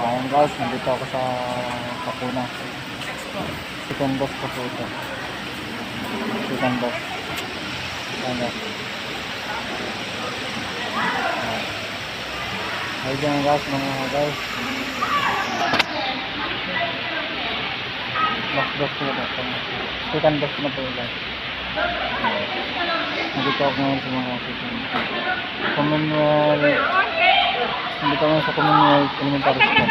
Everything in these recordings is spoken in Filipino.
Ayan guys, nandito ako sa Kapuna. Second boss ko po ito. Second boss. Ayan guys. Ayan guys, mga guys. Last boss ko na ito. Second boss na po guys. Nandito ako ngayon sa mga second. Commonwealth Nandito ako sa Commonwealth Elementary School.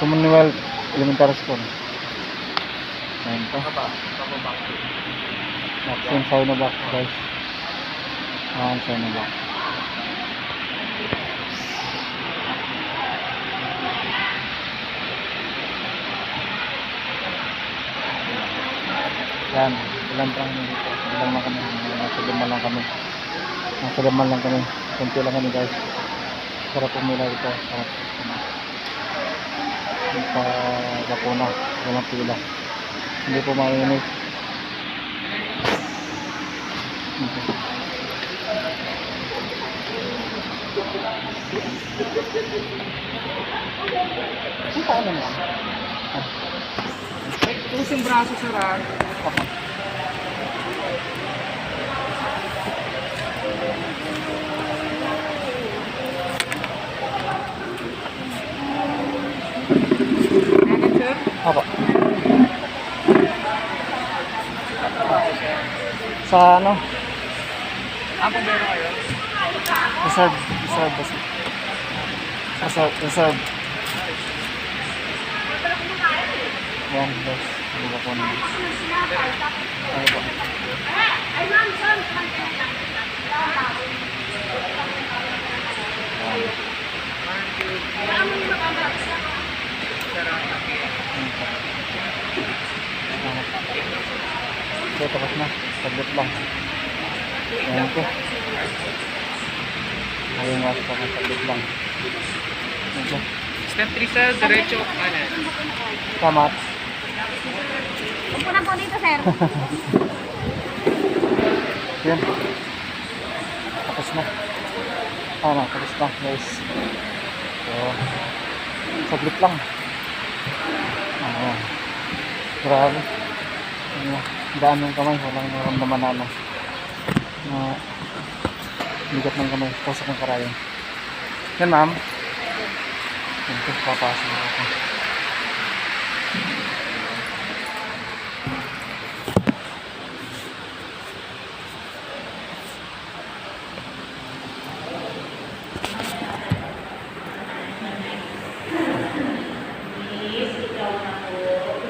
Commonwealth Elementary School. Ayan po. Vaccine Sinovac guys. Ayan Sinovac. Yan, ilan pa kami dito. Ilan lang kami. Nasa lima lang kami. Nasa lima lang kami. Kunti lang kami guys. Sarap pumila dito. Sarap. Sa Gapona. Walang pila. Hindi po mainit. Ang paano? Tapos yung braso sa ran. Manager? Apa? Sa ano? Ako meron kayo? Reserve. Reserve. basta. Reserve. Reserve. Yan, boss. Hindi ba po naman? Ano po? Okay, tapos na. Saglit lang. Ayan ko. Ayun nga sa mga saglit lang. Ayan ko. Step 3 sa diretso kanan. Tama. Upo na po dito, sir. Yan. Tapos na. Ano, tapos na guys. So, saglit lang. Ayan. Grabe. Ano, daan ng kamay. Walang naramdaman na ano. Na bigat ng kamay. Pasok ng karayan. Yan ma'am. Po, papasok ako.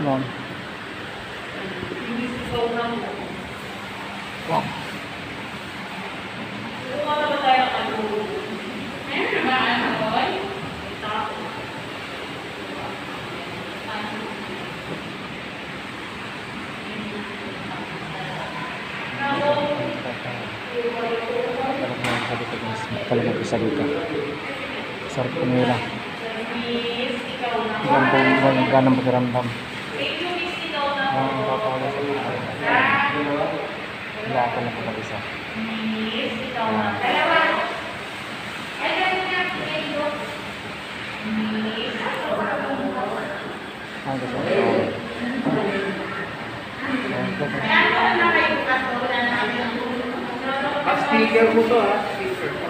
Ma'am. Sarap na yung sabi ko guys. Isa dito. Sarap ko nila. Po yung ganang pakiramdam. Ang papawala sa mga Wala ka lang kapag isa. Ang gusto ko. Po. Pa-sticker mo to ha.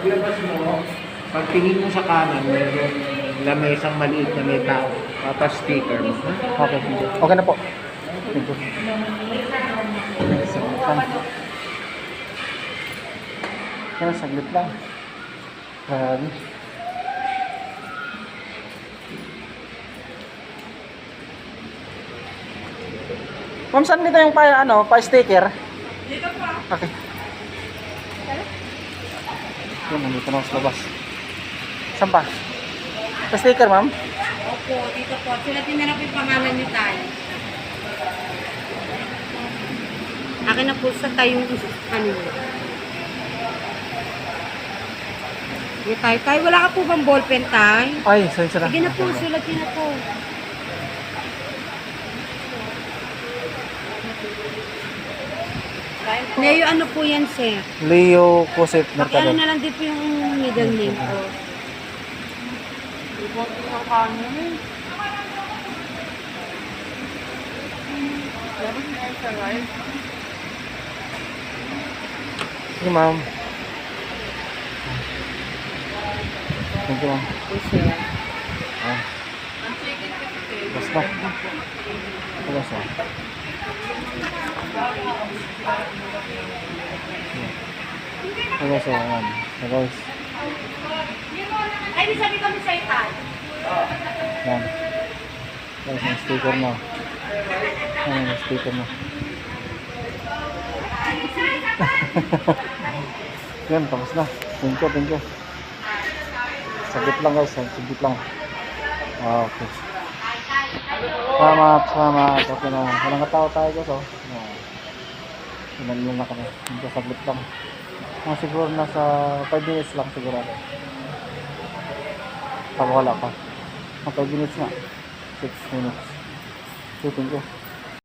Paglabas mo, pagtingin mo sa kanan, mayroong lamesang maliit na may tao. Papa-sticker mo. Ha? Okay, you. Okay na po. Thank you. Kaya saglit lang. Grabe. Ma'am, saan dito yung pa, ano, pa sticker? Dito po. Okay. Yun, nandito na sa labas. Saan pa? Pa sticker, ma'am? Opo, dito po. Lang po yung pangalan niyo tayo. Akin na po sa tayong ano niyo. Sige tayo, tayo. Wala ka po bang ballpen tayo? Ay, sorry, sorry. Sige na po, sulatin na po. Leo, ano po yan, sir? Leo Cosette Pakiano Mercado. na lang din po yung middle name ko. Sige, ma'am. Thank you, ma'am. Ah. Basta. Basta. Basta, ma'am. So, guys. Ay, di sabi kami sa itan. Yan. Guys, yung sticker mo. Yan, yung sticker mo. Yan, tapos na. Thank you, thank you. Saglit lang guys, saglit lang. Ah, Okay. Salamat, salamat. Okay na. Walang katao tayo guys, oh. Ilan na kami. Hindi saglit lang. Mga siguro nasa 5 minutes lang sigurado. Pag wala pa. Mga 5 minutes nga. 6 minutes. Okay, thank you.